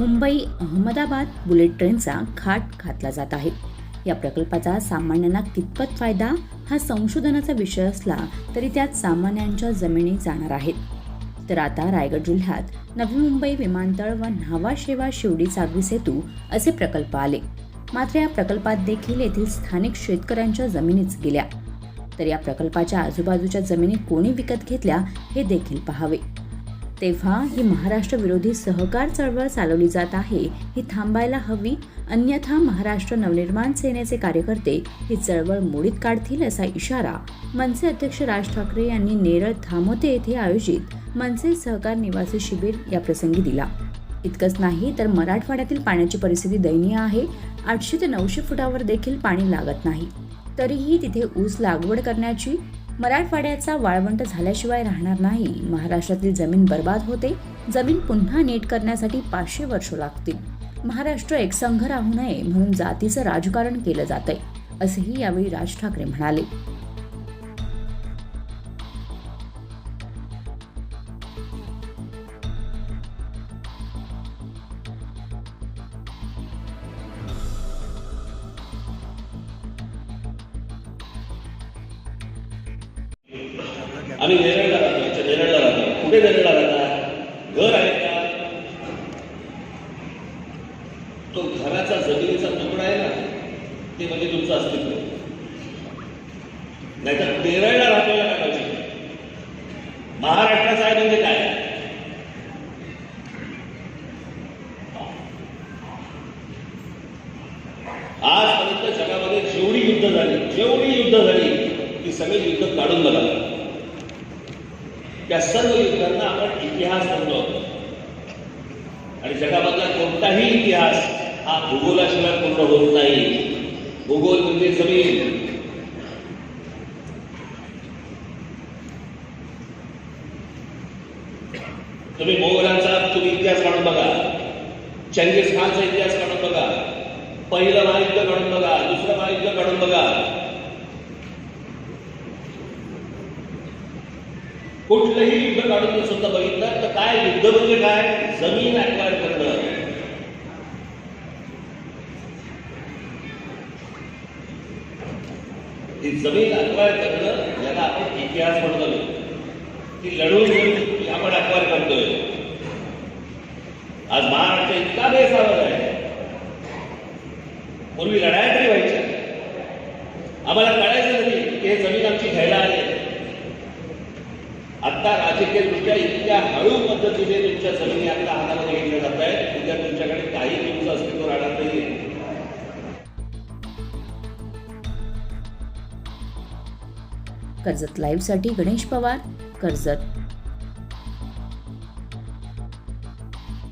Mumbai Ahmedabad bullet ट्रेनचा खाट घातला जात आहे. या प्रकल्पाचा सामान्यांना कितपत फायदा हा संशोधनाचा विषय असला तरी त्यात सामान्यांच्या जमिनी जाणार आहेत. तर आता रायगड जिल्ह्यात नवी मुंबई विमानतळ व न्हावा शेवा शिवडी सागरी सेतू असे प्रकल्प आले. मात्र या प्रकल्पात देखील येथील स्थानिक शेतकऱ्यांच्या जमिनीच गेल्या. तर या प्रकल्पाच्या आजूबाजूच्या जमिनी कोणी विकत घेतल्या हे देखील पाहावे. तेव्हा ही महाराष्ट्र विरोधी सहकार चळवळ चालवली जात आहे. ही थांबायला हवी. अन्यथा महाराष्ट्र नवनिर्माण सेनेचे कार्यकर्ते ही चळवळ मोडीत काढतील असा इशारा मनसे अध्यक्ष राज ठाकरे यांनी नेरळ धामोते येथे आयोजित मनसे सहकार निवासी शिबिर या प्रसंगी दिला. इतकंच नाही तर मराठवाड्यातील पाण्याची परिस्थिती दयनीय आहे. आठशे ते नऊशे फुटावर देखील पाणी लागत नाही. तरीही तिथे ऊस लागवड करण्याची मराठवाड्याचा वाळवंट झाल्याशिवाय राहणार नाही. महाराष्ट्रातील जमीन बर्बाद होते. जमीन पुन्हा नीट करण्यासाठी पाचशे वर्ष लागतील. महाराष्ट्र एकसंघ राहू नये म्हणून जातीचं राजकारण केलं जातंय असेही यावेळी राज ठाकरे म्हणाले. आम्ही नेरळला राहतो इथे नेरळला राहतो. कुठे नेरळला राहता? घर आहे का? तो घराचा जमिनीचा तुकडा आहे ना ते म्हणजे तुमचं अस्तित्व. नाहीतर नेरळला राहतो या काय पाहिजे महाराष्ट्राचा आहे म्हणजे काय? आजपर्यंत जगामध्ये जेवढी युद्ध झाली जेवढी युद्ध झाली ती सगळी युद्ध काढून बघा. त्या सर्व युद्धांना आपण इतिहास म्हणतो. आणि जगामधला कोणताही इतिहास हा भूगोलाशिवाय पूर्ण होत नाही. भूगोल म्हणजे जमीन. तुम्ही मोगलांचा तुम्ही इतिहास काढून बघा. चंगेज खानचा इतिहास काढून बघा. पहिलं महायुद्ध काढून बघा. दुसरं महायुद्ध काढून बघा. कुठलंही युद्ध काढून जर समजा बघितलं तर काय युद्ध म्हणजे काय? जमीन अक्वायर करणं. ती जमीन अक्वायर करणं याला आपण इतिहास म्हणतो ती लढून आपण अक्वायर करतोय. आज महाराष्ट्र इतका बेसावध आहे. पूर्वी लढाया तरी व्हायच्या. आम्हाला कळायचं नाही की हे जमीन आमची घ्यायला आली आता राजकीयदृष्ट्या इतक्या हळू पद्धतीने तुमच्या जमिनी आता हातामध्ये घेतल्या जात आहेत. उद्या तुमच्याकडे काही तुमचं अस्तित्व राहणार नाही कर्जत लाईव्हसाठी गणेश पवार कर्जत